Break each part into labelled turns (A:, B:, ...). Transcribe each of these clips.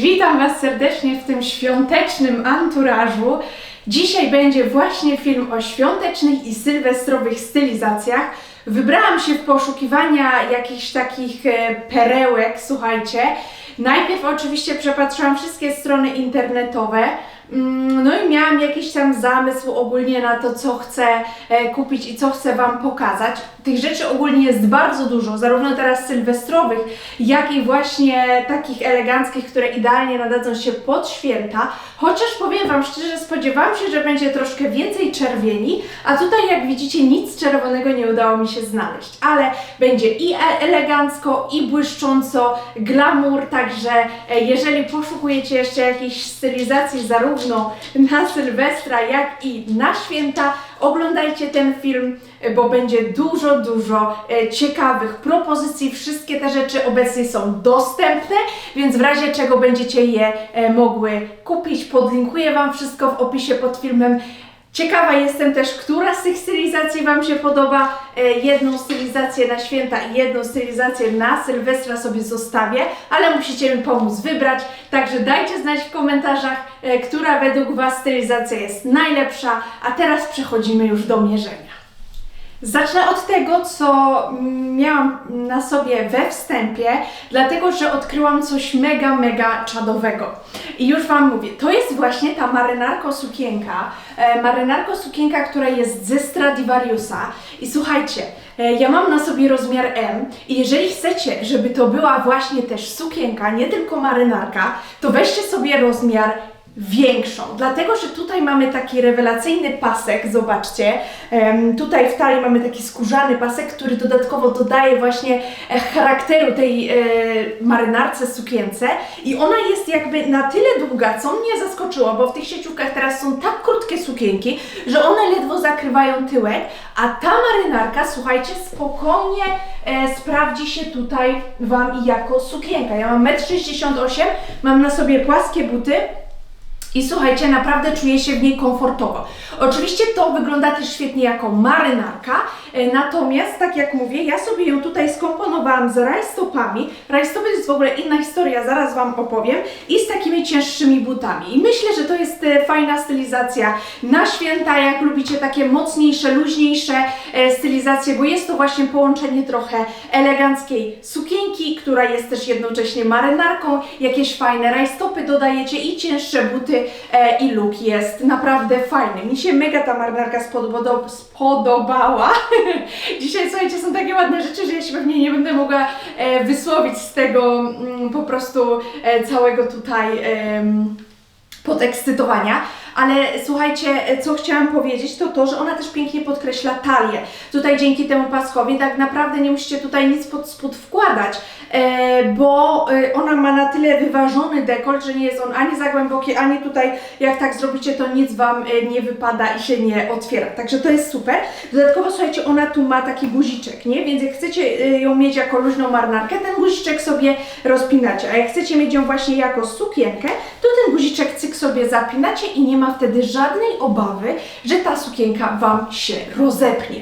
A: witam Was serdecznie w tym świątecznym anturażu. Dzisiaj będzie właśnie film o świątecznych i sylwestrowych stylizacjach. Wybrałam się w poszukiwania jakichś takich e, perełek, słuchajcie. Najpierw oczywiście przepatrzyłam wszystkie strony internetowe. Mm, No i miałam jakiś tam zamysł ogólnie na to, co chcę e, kupić i co chcę Wam pokazać. Tych rzeczy ogólnie jest bardzo dużo, zarówno teraz sylwestrowych, jak i właśnie takich eleganckich, które idealnie nadadzą się pod święta. Chociaż powiem Wam szczerze, spodziewałam się, że będzie troszkę więcej czerwieni, a tutaj jak widzicie nic czerwonego nie udało mi się znaleźć. Ale będzie i e- elegancko, i błyszcząco, glamour, także e, jeżeli poszukujecie jeszcze jakiejś stylizacji zarówno na Sylwestra, jak i na święta, oglądajcie ten film, e, bo będzie dużo, dużo e, ciekawych propozycji. Wszystkie te rzeczy obecnie są dostępne, więc w razie czego będziecie je e, mogły kupić, podlinkuję Wam wszystko w opisie pod filmem. Ciekawa jestem też, która z tych stylizacji Wam się podoba. E, Jedną stylizację na święta i jedną stylizację na Sylwestra sobie zostawię, ale musicie mi pomóc wybrać. Także dajcie znać w komentarzach, e, która według Was stylizacja jest najlepsza. A teraz przechodzimy już do mierzenia. Zacznę od tego, co miałam na sobie we wstępie, dlatego że odkryłam coś mega, mega czadowego. I już Wam mówię, to jest właśnie ta marynarko sukienka, e, marynarko sukienka, która jest ze Stradivariusa. I słuchajcie, e, ja mam na sobie rozmiar M i jeżeli chcecie, żeby to była właśnie też sukienka, nie tylko marynarka, to weźcie sobie rozmiar większą, dlatego że tutaj mamy taki rewelacyjny pasek, zobaczcie, tutaj w talii mamy taki skórzany pasek, który dodatkowo dodaje właśnie e, charakteru tej e, marynarce, sukience. I ona jest jakby na tyle długa, co mnie zaskoczyło, bo w tych sieciówkach teraz są tak krótkie sukienki, że one ledwo zakrywają tyłek, a ta marynarka, słuchajcie, spokojnie e, sprawdzi się tutaj Wam jako sukienka. Ja mam 1,68 m, mam na sobie płaskie buty, i słuchajcie, naprawdę czuję się w niej komfortowo. Oczywiście to wygląda też świetnie jako marynarka, e, natomiast tak jak mówię, ja sobie ją tutaj skomponowałam z rajstopami. Rajstopy to jest w ogóle inna historia, zaraz Wam opowiem. I z takimi cięższymi butami. I myślę, że to jest e, fajna stylizacja na święta, jak lubicie takie mocniejsze, luźniejsze e, stylizacje, bo jest to właśnie połączenie trochę eleganckiej sukienki, która jest też jednocześnie marynarką, jakieś fajne rajstopy dodajecie i cięższe buty i look jest naprawdę fajny. Mi się mega ta marynarka spodoba- spodobała. Dzisiaj słuchajcie, są takie ładne rzeczy, że ja się pewnie nie będę mogła e, wysłowić z tego mm, po prostu e, całego tutaj podekscytowania. Ale słuchajcie, co chciałam powiedzieć, to to, że ona też pięknie podkreśla talię. Tutaj dzięki temu paskowi tak naprawdę nie musicie tutaj nic pod spód wkładać, e, bo e, ona ma na tyle wyważony dekolt, że nie jest on ani za głęboki, ani tutaj jak tak zrobicie, to nic Wam e, nie wypada i się nie otwiera. Także to jest super. Dodatkowo słuchajcie, ona tu ma taki guziczek, nie? Więc jak chcecie ją mieć jako luźną marynarkę, ten guziczek sobie rozpinacie, a jak chcecie mieć ją właśnie jako sukienkę, to ten guziczek cyk sobie zapinacie i nie ma wtedy żadnej obawy, że ta sukienka Wam się rozepnie.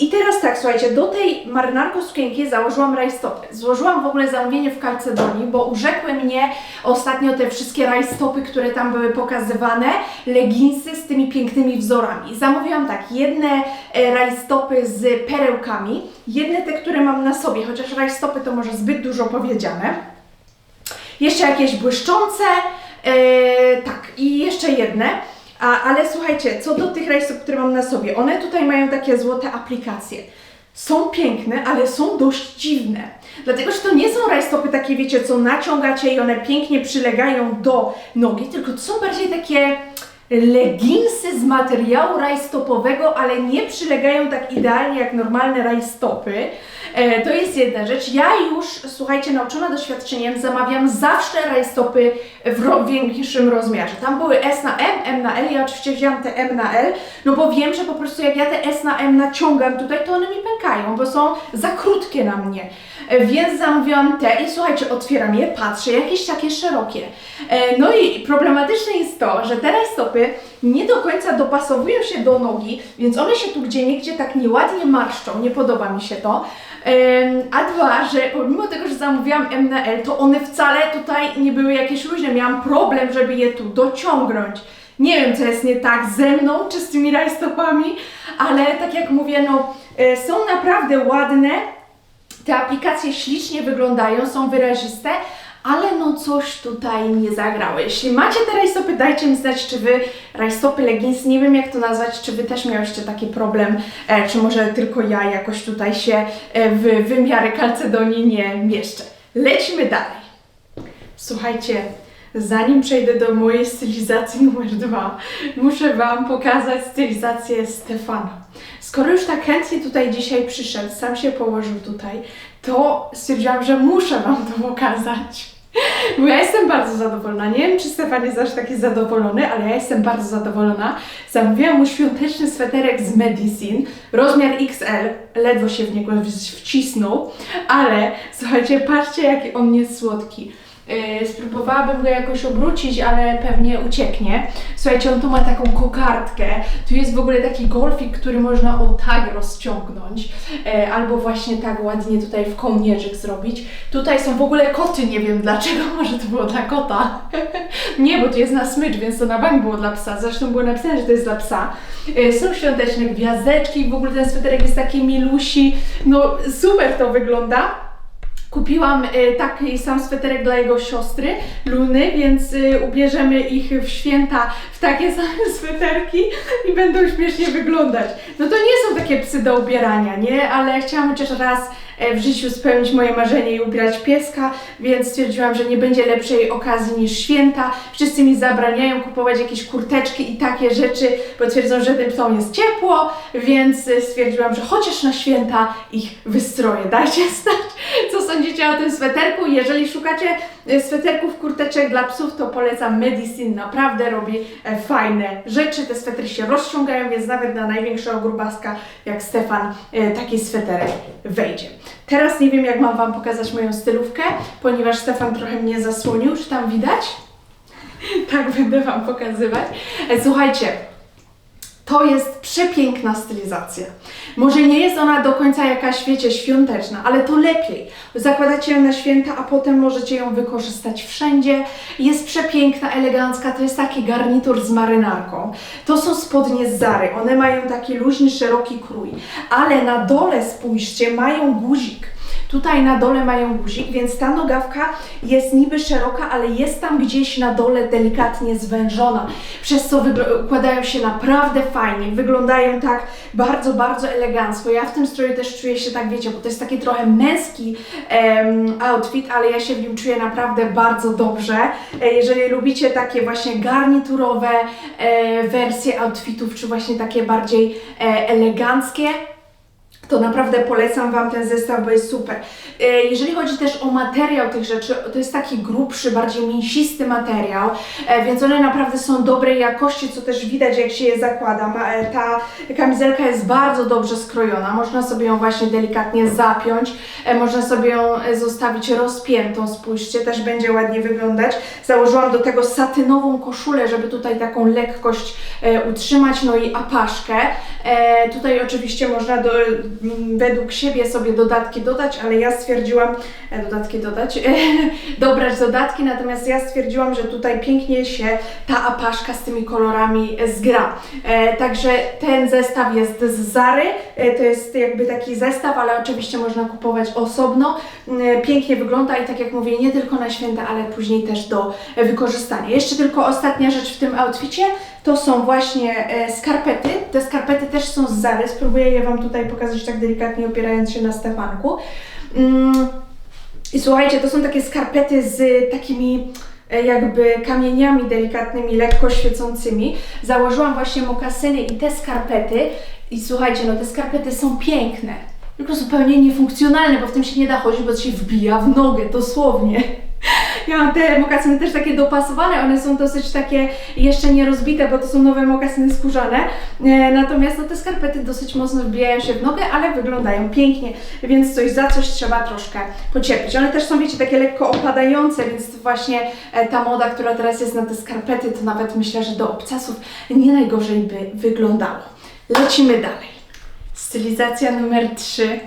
A: I teraz tak, słuchajcie, do tej marynarko sukienki założyłam rajstopy. Złożyłam w ogóle zamówienie w Calcedonii, bo urzekły mnie ostatnio te wszystkie rajstopy, które tam były pokazywane, leginsy z tymi pięknymi wzorami. Zamówiłam tak, jedne e, rajstopy z perełkami, jedne te, które mam na sobie, chociaż rajstopy to może zbyt dużo powiedziane. Jeszcze jakieś błyszczące, e, tak, i jeszcze jedne. A, ale słuchajcie, co do tych rajstop, które mam na sobie, one tutaj mają takie złote aplikacje. Są piękne, ale są dość dziwne. Dlatego, że to nie są rajstopy takie, wiecie, co naciągacie i one pięknie przylegają do nogi, tylko to są bardziej takie leginsy z materiału rajstopowego, ale nie przylegają tak idealnie jak normalne rajstopy. E, to jest jedna rzecz. Ja już, słuchajcie, nauczona doświadczeniem, zamawiam zawsze rajstopy w większym rozmiarze. Tam były S na M, M na L, ja oczywiście wzięłam te M na L, no bo wiem, że po prostu jak ja te S na M naciągam tutaj, to one mi pękają, bo są za krótkie na mnie. E, Więc zamówiłam te i słuchajcie, otwieram je, patrzę, jakieś takie szerokie. E, No i problematyczne jest to, że te rajstopy nie do końca dopasowują się do nogi, więc one się tu gdzie niegdzie tak nieładnie marszczą, nie podoba mi się to. A dwa, że pomimo tego, że zamówiłam M na L, to one wcale tutaj nie były jakieś luźne. Miałam problem, żeby je tu dociągnąć. Nie wiem, co jest nie tak ze mną, czy z tymi rajstopami, ale tak jak mówię, no e, są naprawdę ładne. Te aplikacje ślicznie wyglądają, są wyraziste, ale no coś tutaj nie zagrało. Jeśli macie te rajstopy, dajcie mi znać, czy wy rajstopy, leginsy, nie wiem jak to nazwać, czy wy też miałyście taki problem, e, czy może tylko ja jakoś tutaj się e, w wymiary kalcedonii nie mieszczę. Lecimy dalej. Słuchajcie, zanim przejdę do mojej stylizacji numer dwa, muszę Wam pokazać stylizację Stefana. Skoro już tak chętnie tutaj dzisiaj przyszedł, sam się położył tutaj, to stwierdziłam, że muszę Wam to pokazać. Bo ja jestem bardzo zadowolona. Nie wiem, czy Stefan jest aż taki zadowolony, ale ja jestem bardzo zadowolona. Zamówiłam mu świąteczny sweterek z Medicine, rozmiar XL, ledwo się w niego wcisnął, ale słuchajcie, patrzcie, jaki on jest słodki. Yy, spróbowałabym go jakoś obrócić, ale pewnie ucieknie. Słuchajcie, on tu ma taką kokardkę. Tu jest w ogóle taki golfik, który można o tak rozciągnąć. Yy, albo właśnie tak ładnie tutaj w kołnierzyk zrobić. Tutaj są w ogóle koty, nie wiem dlaczego, może to było dla kota. nie, bo tu jest na smycz, więc to na bank było dla psa. Zresztą było napisane, że to jest dla psa. Yy, są świąteczne gwiazdeczki, w ogóle ten sweterek jest taki milusi. No super to wygląda. Kupiłam y, taki sam sweterek dla jego siostry, Luny, więc y, ubierzemy ich w święta w takie same sweterki i będą śmiesznie wyglądać. No to nie są takie psy do ubierania, nie? Ale chciałam chociaż raz e, w życiu spełnić moje marzenie i ubierać pieska, więc stwierdziłam, że nie będzie lepszej okazji niż święta. Wszyscy mi zabraniają kupować jakieś kurteczki i takie rzeczy, bo twierdzą, że tym psom jest ciepło, więc stwierdziłam, że chociaż na święta ich wystroję. Dajcie co sądzicie o tym sweterku. Jeżeli szukacie y, sweterków, kurteczek dla psów, to polecam Medicine. Naprawdę robi e, fajne rzeczy. Te swetry się rozciągają, więc nawet na największego grubaska jak Stefan e, taki sweterek wejdzie. Teraz nie wiem, jak mam Wam pokazać moją stylówkę, ponieważ Stefan trochę mnie zasłonił. Czy tam widać? tak będę Wam pokazywać. E, Słuchajcie, to jest przepiękna stylizacja. Może nie jest ona do końca jakaś, wiecie, świąteczna, ale to lepiej. Zakładacie ją na święta, a potem możecie ją wykorzystać wszędzie. Jest przepiękna, elegancka, to jest taki garnitur z marynarką. To są spodnie z Zary, one mają taki luźny, szeroki krój, ale na dole, spójrzcie, mają guzik. Tutaj na dole mają guzik, więc ta nogawka jest niby szeroka, ale jest tam gdzieś na dole delikatnie zwężona, przez co układają się naprawdę fajnie, wyglądają tak bardzo, bardzo elegancko. Ja w tym stroju też czuję się tak, wiecie, bo to jest taki trochę męski em, outfit, ale ja się w nim czuję naprawdę bardzo dobrze. E, Jeżeli lubicie takie właśnie garniturowe e, wersje outfitów, czy właśnie takie bardziej e, eleganckie, to naprawdę polecam Wam ten zestaw, bo jest super. E, Jeżeli chodzi też o materiał tych rzeczy, to jest taki grubszy, bardziej mięsisty materiał, e, więc one naprawdę są dobrej jakości, co też widać jak się je zakłada. E, Ta kamizelka jest bardzo dobrze skrojona, można sobie ją właśnie delikatnie zapiąć, można sobie ją zostawić rozpiętą, spójrzcie, też będzie ładnie wyglądać. Założyłam do tego satynową koszulę, żeby tutaj taką lekkość utrzymać, no i apaszkę. Tutaj oczywiście można do, według siebie sobie dodatki dodać, ale ja stwierdziłam, e, dodatki dodać, e, dobrać dodatki, natomiast ja stwierdziłam, że tutaj pięknie się ta apaszka z tymi kolorami e, zgra. Także ten zestaw jest z Zary, to jest jakby taki zestaw, ale oczywiście można kupować osobno. E, pięknie wygląda i tak jak mówię, nie tylko na święta, ale później też do wykorzystania. Jeszcze tylko ostatnia rzecz w tym outficie, to są właśnie skarpety. Te skarpety też są z Zary. Spróbuję je Wam tutaj pokazać tak delikatnie, opierając się na Stefanku. Mm, I słuchajcie, to są takie skarpety z takimi e, jakby kamieniami delikatnymi, lekko świecącymi. Założyłam właśnie mokasyny i te skarpety. I słuchajcie, no te skarpety są piękne, tylko zupełnie niefunkcjonalne, bo w tym się nie da chodzić, bo to się wbija w nogę, dosłownie. Ja mam te mokasyny też takie dopasowane, one są dosyć takie jeszcze nie rozbite, bo to są nowe mokasyny skórzane. E, natomiast no, te skarpety dosyć mocno wbijają się w nogę, ale wyglądają pięknie, więc coś za coś trzeba troszkę pocierpieć. One też są, wiecie, takie lekko opadające, więc właśnie e, ta moda, która teraz jest na te skarpety, to nawet myślę, że do obcasów nie najgorzej by wyglądało. Lecimy dalej. Stylizacja numer 3.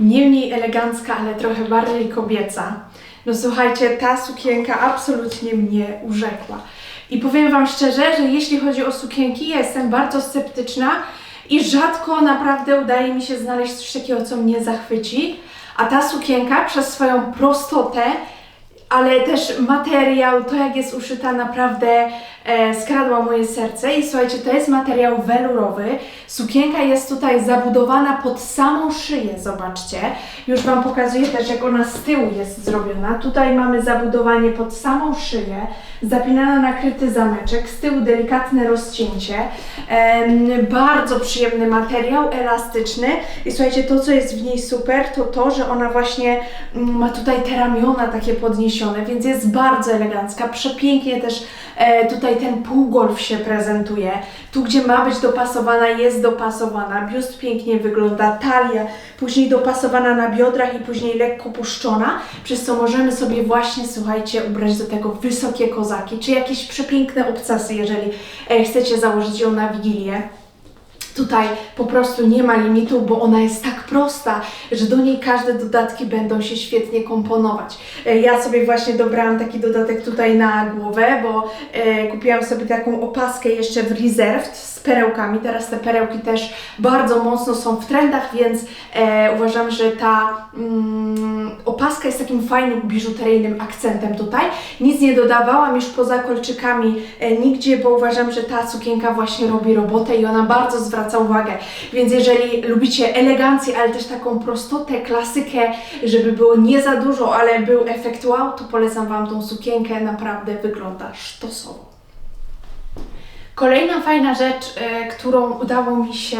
A: nie mniej elegancka, ale trochę bardziej kobieca. No słuchajcie, ta sukienka absolutnie mnie urzekła. I powiem Wam szczerze, że jeśli chodzi o sukienki, ja jestem bardzo sceptyczna i rzadko naprawdę udaje mi się znaleźć coś takiego, co mnie zachwyci. A ta sukienka przez swoją prostotę, ale też materiał, to jak jest uszyta, naprawdę skradła moje serce. I słuchajcie, to jest materiał welurowy. Sukienka jest tutaj zabudowana pod samą szyję, zobaczcie. Już Wam pokazuję też, jak ona z tyłu jest zrobiona. Tutaj mamy zabudowanie pod samą szyję, zapinana nakryty zameczek, z tyłu delikatne rozcięcie. Em, bardzo przyjemny materiał, elastyczny. I słuchajcie, to co jest w niej super, to to, że ona właśnie mm, ma tutaj te ramiona takie podniesione, więc jest bardzo elegancka. Przepięknie też e, tutaj ten półgolf się prezentuje. Tu, gdzie ma być dopasowana, jest dopasowana. Biust pięknie wygląda, talia później dopasowana na biodrach i później lekko puszczona, przez co możemy sobie właśnie, słuchajcie, ubrać do tego wysokie kozaki, czy jakieś przepiękne obcasy, jeżeli e, chcecie założyć ją na Wigilię. Tutaj po prostu nie ma limitu, bo ona jest tak prosta, że do niej każde dodatki będą się świetnie komponować. E, Ja sobie właśnie dobrałam taki dodatek tutaj na głowę, bo e, kupiłam sobie taką opaskę jeszcze w Reserved z perełkami. Teraz te perełki też bardzo mocno są w trendach, więc e, uważam, że ta mm, opaska jest takim fajnym biżuteryjnym akcentem tutaj. Nic nie dodawałam już poza kolczykami nigdzie, bo uważam, że ta sukienka właśnie robi robotę i ona bardzo zwraca uwagę. Więc jeżeli lubicie elegancję, ale też taką prostotę, klasykę, żeby było nie za dużo, ale był efekt wow, to polecam Wam tą sukienkę. Naprawdę wygląda sztosowo. Kolejna fajna rzecz, e, którą udało mi się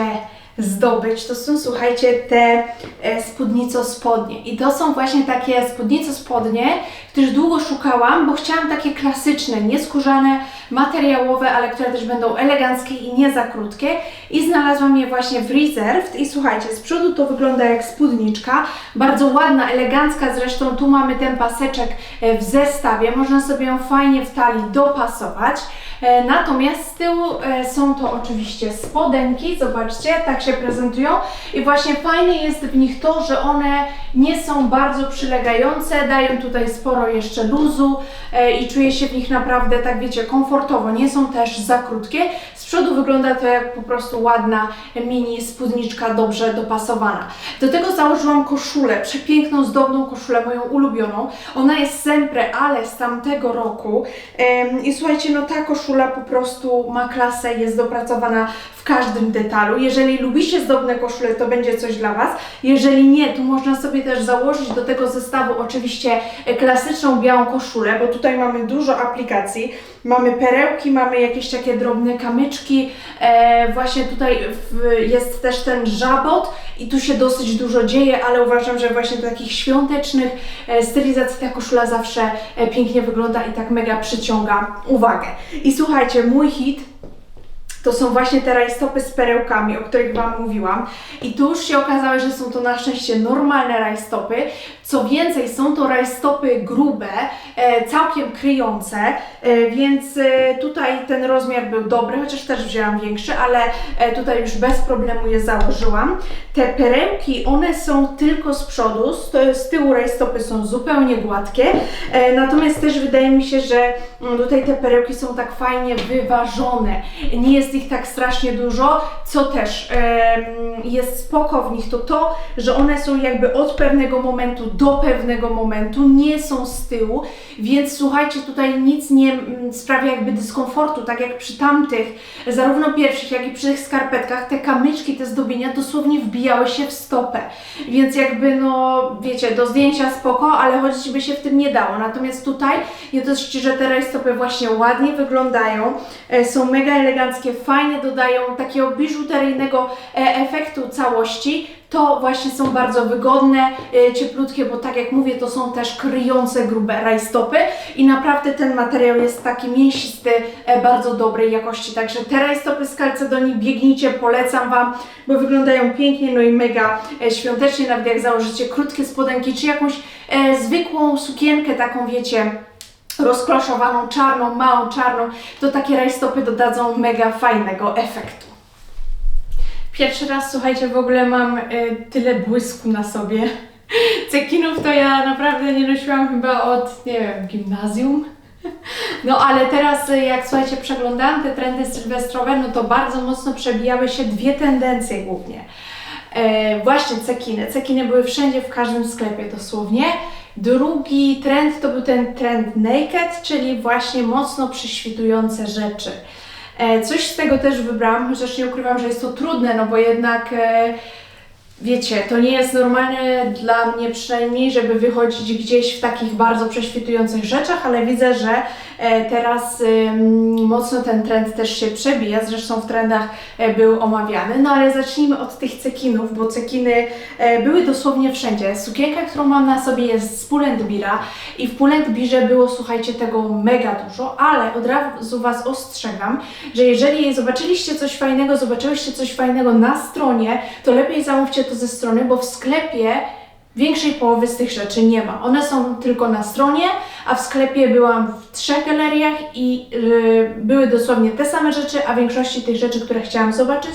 A: zdobyć, to są, słuchajcie, te e, spódnico spodnie. I to są właśnie takie spódnico spodnie, których długo szukałam, bo chciałam takie klasyczne, nieskórzane, materiałowe, ale które też będą eleganckie i nie za krótkie. I znalazłam je właśnie w Reserved. I słuchajcie, z przodu to wygląda jak spódniczka, bardzo ładna, elegancka, zresztą tu mamy ten paseczek e, w zestawie, można sobie ją fajnie w talii dopasować. E, Natomiast z tyłu są to oczywiście spodenki, zobaczcie, tak się prezentują i właśnie fajne jest w nich to, że one nie są bardzo przylegające, dają tutaj sporo jeszcze luzu e, i czuję się w nich naprawdę, tak wiecie, komfortowo, nie są też za krótkie. Z przodu wygląda to jak po prostu ładna mini spódniczka, dobrze dopasowana. Do tego założyłam koszulę, przepiękną, zdobną koszulę, moją ulubioną. Ona jest sempre, ale z tamtego roku Em, i słuchajcie, no ta koszula po prostu ma klasę, jest dopracowana w każdym detalu. Jeżeli lubicie zdobne koszule, to będzie coś dla Was. Jeżeli nie, to można sobie też założyć do tego zestawu oczywiście e, klasyczną białą koszulę, bo tutaj mamy dużo aplikacji. Mamy perełki, mamy jakieś takie drobne kamyczki. E, właśnie tutaj w, jest też ten żabot i tu się dosyć dużo dzieje, ale uważam, że właśnie do takich świątecznych e, stylizacji ta koszula zawsze e, pięknie wygląda i tak mega przyciąga uwagę. I słuchajcie, mój hit to są właśnie te rajstopy z perełkami, o których Wam mówiłam. I tu już się okazało, że są to na szczęście normalne rajstopy. Co więcej, są to rajstopy grube, e, całkiem kryjące, e, więc e, tutaj ten rozmiar był dobry, chociaż też wzięłam większy, ale tutaj już bez problemu je założyłam. Te perełki, one są tylko z przodu, z, tyłu rajstopy są zupełnie gładkie, natomiast też wydaje mi się, że mm, tutaj te perełki są tak fajnie wyważone. Nie jest ich tak strasznie dużo, co też jest spoko w nich, to to, że one są jakby od pewnego momentu do pewnego momentu, nie są z tyłu, więc słuchajcie, tutaj nic nie mm, sprawia jakby dyskomfortu, tak jak przy tamtych, zarówno pierwszych, jak i przy tych skarpetkach, te kamyczki, te zdobienia dosłownie wbijały się w stopę, więc jakby no, wiecie, do zdjęcia spoko, ale chodzić by się w tym nie dało, natomiast tutaj nie dość, że te rajstopy właśnie ładnie wyglądają, e, są mega eleganckie, fajnie dodają takiego biżuteryjnego e, efektu całości, to właśnie są bardzo wygodne, e, cieplutkie, bo tak jak mówię, to są też kryjące grube rajstopy i naprawdę ten materiał jest taki mięsisty, e, bardzo dobrej jakości. Także te rajstopy z Calcedonii biegnijcie, polecam Wam, bo wyglądają pięknie, no i mega świątecznie, nawet jak założycie krótkie spodenki, czy jakąś zwykłą sukienkę, taką wiecie, rozkloszowaną, czarną, małą, czarną, to takie rajstopy dodadzą mega fajnego efektu. Pierwszy raz, słuchajcie, w ogóle mam e, tyle błysku na sobie. Cekinów to ja naprawdę nie nosiłam chyba od, nie wiem, gimnazjum. No ale teraz, e, jak słuchajcie, przeglądałam te trendy sylwestrowe, no to bardzo mocno przebijały się dwie tendencje głównie. E, właśnie cekiny. Cekiny były wszędzie, w każdym sklepie dosłownie. Drugi trend to był ten trend naked, czyli właśnie mocno prześwitujące rzeczy. E, coś z tego też wybrałam, chociaż nie ukrywam, że jest to trudne, no bo jednak e, wiecie, to nie jest normalne dla mnie przynajmniej, żeby wychodzić gdzieś w takich bardzo prześwitujących rzeczach, ale widzę, że e, teraz mocno ten trend też się przebija, zresztą w trendach e, był omawiany. No ale zacznijmy od tych cekinów, bo cekiny e, były dosłownie wszędzie. Sukienka, którą mam na sobie jest z Pull&Beara i w Pull&Bearze było, słuchajcie, tego mega dużo, ale od razu Was ostrzegam, że jeżeli zobaczyliście coś fajnego, zobaczyłyście coś fajnego na stronie, to lepiej zamówcie to ze strony, bo w sklepie większej połowy z tych rzeczy nie ma. One są tylko na stronie, a w sklepie byłam w trzech galeriach i yy, były dosłownie te same rzeczy, a większości tych rzeczy, które chciałam zobaczyć,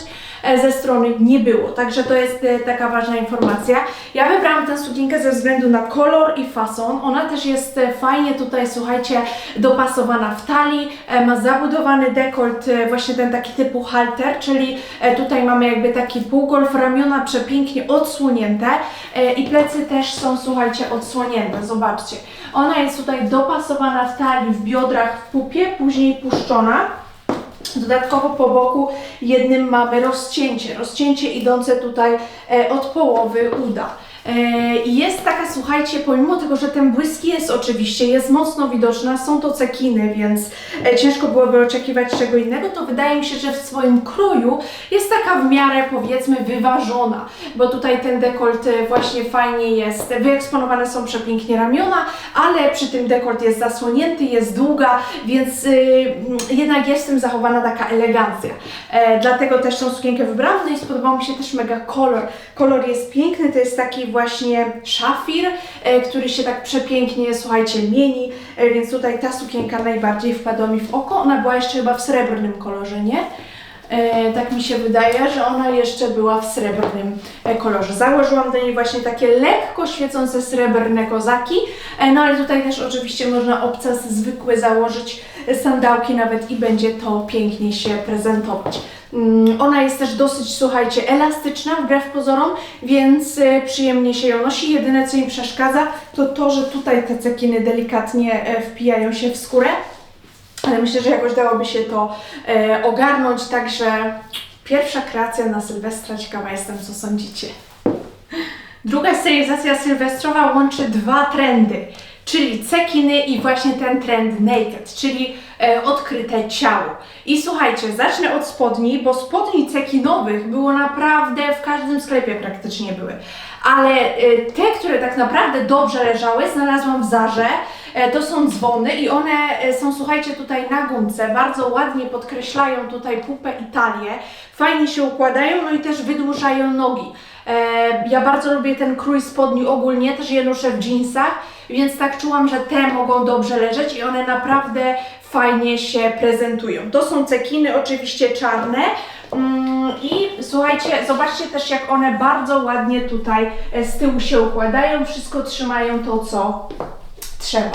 A: ze strony nie było. Także to jest e, taka ważna informacja. Ja wybrałam tę sukienkę ze względu na kolor i fason. Ona też jest e, fajnie tutaj, słuchajcie, dopasowana w talii. E, Ma zabudowany dekolt, e, właśnie ten taki typu halter, czyli e, tutaj mamy jakby taki półgolf, ramiona przepięknie odsłonięte e, i plecy też są, słuchajcie, odsłonięte. Zobaczcie. Ona jest tutaj dopasowana w talii, w biodrach, w pupie, później puszczona. Dodatkowo po boku jednym mamy rozcięcie, rozcięcie idące tutaj e, od połowy uda. E, I jest taka, słuchajcie, pomimo tego, że ten błysk jest oczywiście, jest mocno widoczna, są to cekiny, więc e, ciężko byłoby oczekiwać czego innego, to wydaje mi się, że w swoim kroju jest taka w miarę powiedzmy wyważona, bo tutaj ten dekolt e, właśnie fajnie jest, wyeksponowane są przepięknie ramiona, ale przy tym dekolt jest zasłonięty, jest długa, więc jednak jest w tym zachowana taka elegancja. E, dlatego też tą sukienkę wybrałam, no i spodobał mi się też mega kolor. Kolor jest piękny, to jest taki właśnie szafir, e, który się tak przepięknie, słuchajcie, mieni, e, więc tutaj ta sukienka najbardziej wpadła mi w oko. Ona była jeszcze chyba w srebrnym kolorze, nie? E, tak mi się wydaje, że ona jeszcze była w srebrnym e, kolorze. Założyłam do niej właśnie takie lekko świecące srebrne kozaki, e, no ale tutaj też oczywiście można obcas zwykły założyć, sandałki nawet i będzie to pięknie się prezentować. Mm, Ona jest też dosyć, słuchajcie, elastyczna wbrew pozorom, więc przyjemnie się ją nosi. Jedyne co mi przeszkadza to to, że tutaj te cekiny delikatnie wpijają się w skórę. Ale myślę, że jakoś dałoby się to e, ogarnąć, także pierwsza kreacja na Sylwestra. Ciekawa jestem, co sądzicie. Druga stylizacja sylwestrowa łączy dwa trendy, czyli cekiny i właśnie ten trend naked, czyli e, odkryte ciało. I słuchajcie, zacznę od spodni, bo spodni cekinowych było naprawdę w każdym sklepie praktycznie były. Ale e, te, które tak naprawdę dobrze leżały, znalazłam w Zarze. E, To są dzwony i one e, są, słuchajcie, tutaj na gumce, bardzo ładnie podkreślają tutaj pupę i talię, fajnie się układają, no i też wydłużają nogi. E, Ja bardzo lubię ten krój spodni ogólnie, też je noszę w jeansach, więc tak czułam, że te mogą dobrze leżeć i one naprawdę fajnie się prezentują. To są cekiny, oczywiście czarne. Mm, I słuchajcie, zobaczcie też jak one bardzo ładnie tutaj z tyłu się układają, wszystko trzymają to, co trzeba.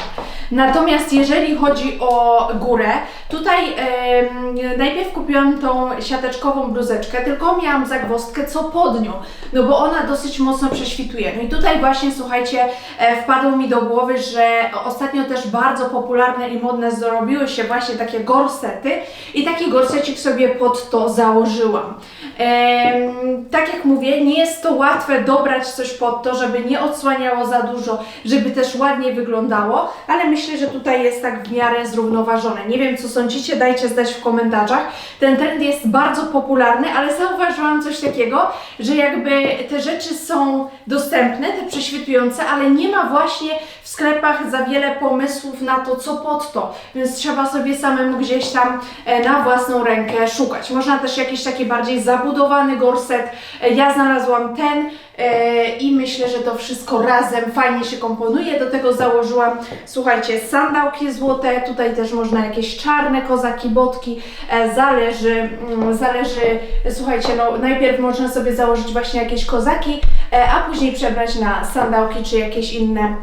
A: Natomiast jeżeli chodzi o górę, tutaj em, najpierw kupiłam tą siateczkową bluzeczkę, tylko miałam zagwozdkę co pod nią, no bo ona dosyć mocno prześwituje. No i tutaj właśnie, słuchajcie, e, wpadło mi do głowy, że ostatnio też bardzo popularne i modne zrobiły się właśnie takie gorsety i taki gorsecik sobie pod to założyłam. Em, tak jak mówię, nie jest to łatwe dobrać coś pod to, żeby nie odsłaniało za dużo, żeby też ładnie wyglądało, ale myślę, że tutaj jest tak w miarę zrównoważone. Nie wiem, co sądzicie, dajcie znać w komentarzach. Ten trend jest bardzo popularny, ale zauważyłam coś takiego, że jakby te rzeczy są dostępne, te prześwitujące, ale nie ma właśnie w sklepach za wiele pomysłów na to, co pod to, więc trzeba sobie samemu gdzieś tam e, na własną rękę szukać. Można też jakiś taki bardziej zabudowany gorset. E, Ja znalazłam ten e, i myślę, że to wszystko razem fajnie się komponuje. Do tego założyłam słuchajcie, sandałki złote, tutaj też można jakieś czarne kozaki, botki, e, zależy, mm, zależy, słuchajcie, no najpierw można sobie założyć właśnie jakieś kozaki, e, a później przebrać na sandałki czy jakieś inne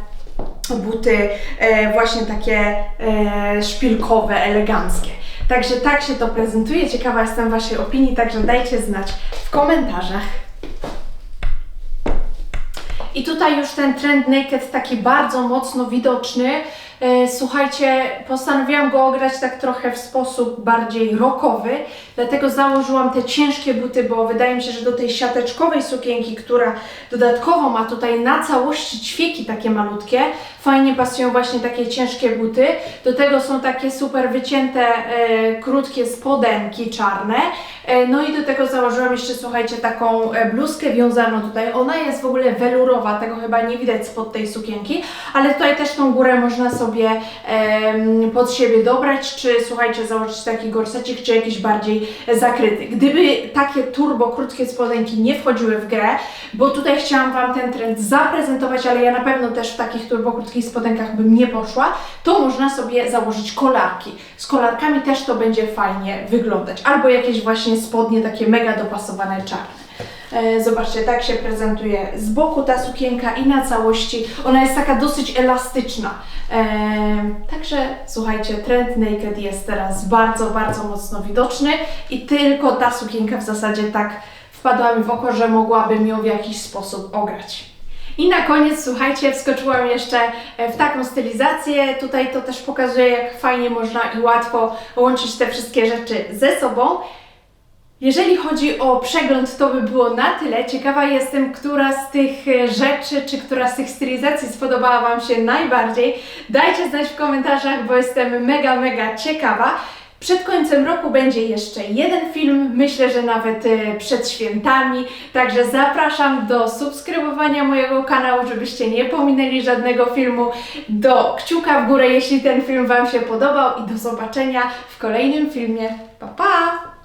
A: buty e, właśnie takie szpilkowe, eleganckie. Także tak się to prezentuje. Ciekawa jestem Waszej opinii, także dajcie znać w komentarzach. I tutaj już ten trend naked taki bardzo mocno widoczny. E, Słuchajcie, postanowiłam go ograć tak trochę w sposób bardziej rockowy, dlatego założyłam te ciężkie buty, bo wydaje mi się, że do tej siateczkowej sukienki, która dodatkowo ma tutaj na całości ćwieki takie malutkie, fajnie pasują właśnie takie ciężkie buty. Do tego są takie super wycięte, e, krótkie spodenki czarne. E, no i do tego założyłam jeszcze, słuchajcie, taką e, bluzkę wiązaną tutaj. Ona jest w ogóle welurowa, tego chyba nie widać spod tej sukienki, ale tutaj też tą górę można sobie pod siebie dobrać, czy słuchajcie, założyć taki gorsecik, czy jakiś bardziej zakryty. Gdyby takie turbo krótkie spodenki nie wchodziły w grę, bo tutaj chciałam Wam ten trend zaprezentować, ale ja na pewno też w takich turbo krótkich spodenkach bym nie poszła, to można sobie założyć kolarki. Z kolarkami też to będzie fajnie wyglądać. Albo jakieś właśnie spodnie takie mega dopasowane czarne. E, Zobaczcie, tak się prezentuje z boku ta sukienka i na całości. Ona jest taka dosyć elastyczna. E, także słuchajcie, trend naked jest teraz bardzo, bardzo mocno widoczny i tylko ta sukienka w zasadzie tak wpadła mi w oko, że mogłabym ją w jakiś sposób ograć. I na koniec, słuchajcie, wskoczyłam jeszcze e, w taką stylizację. Tutaj to też pokazuje, jak fajnie można i łatwo łączyć te wszystkie rzeczy ze sobą. Jeżeli chodzi o przegląd, to by było na tyle. Ciekawa jestem, która z tych e, rzeczy, czy która z tych stylizacji spodobała Wam się najbardziej. Dajcie znać w komentarzach, bo jestem mega, mega ciekawa. Przed końcem roku będzie jeszcze jeden film, myślę, że nawet e, przed świętami, także zapraszam do subskrybowania mojego kanału, żebyście nie pominęli żadnego filmu, do kciuka w górę, jeśli ten film Wam się podobał i do zobaczenia w kolejnym filmie. Pa, pa!